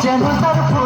Jen not a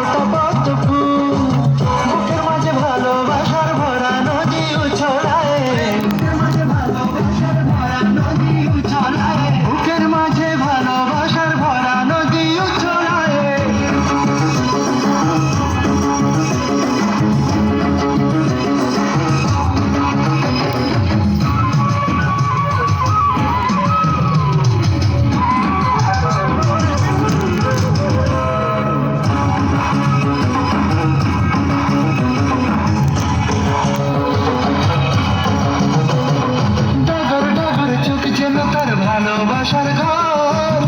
তার ভালোবাসার ঘর।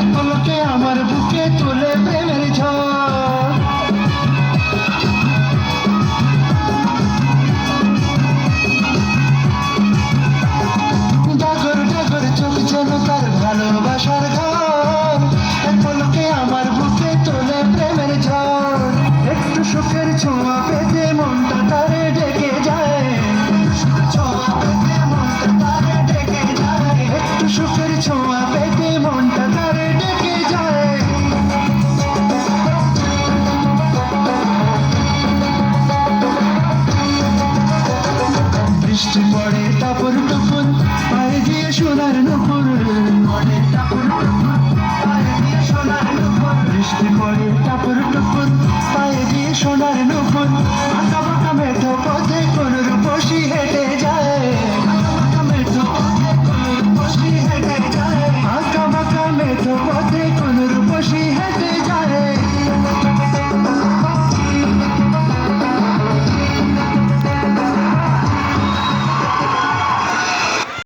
এখনকে আমার বুকে তুলে প্রেম কাপড় টুপুর পায়ে দিয়ে সোনার নুপুর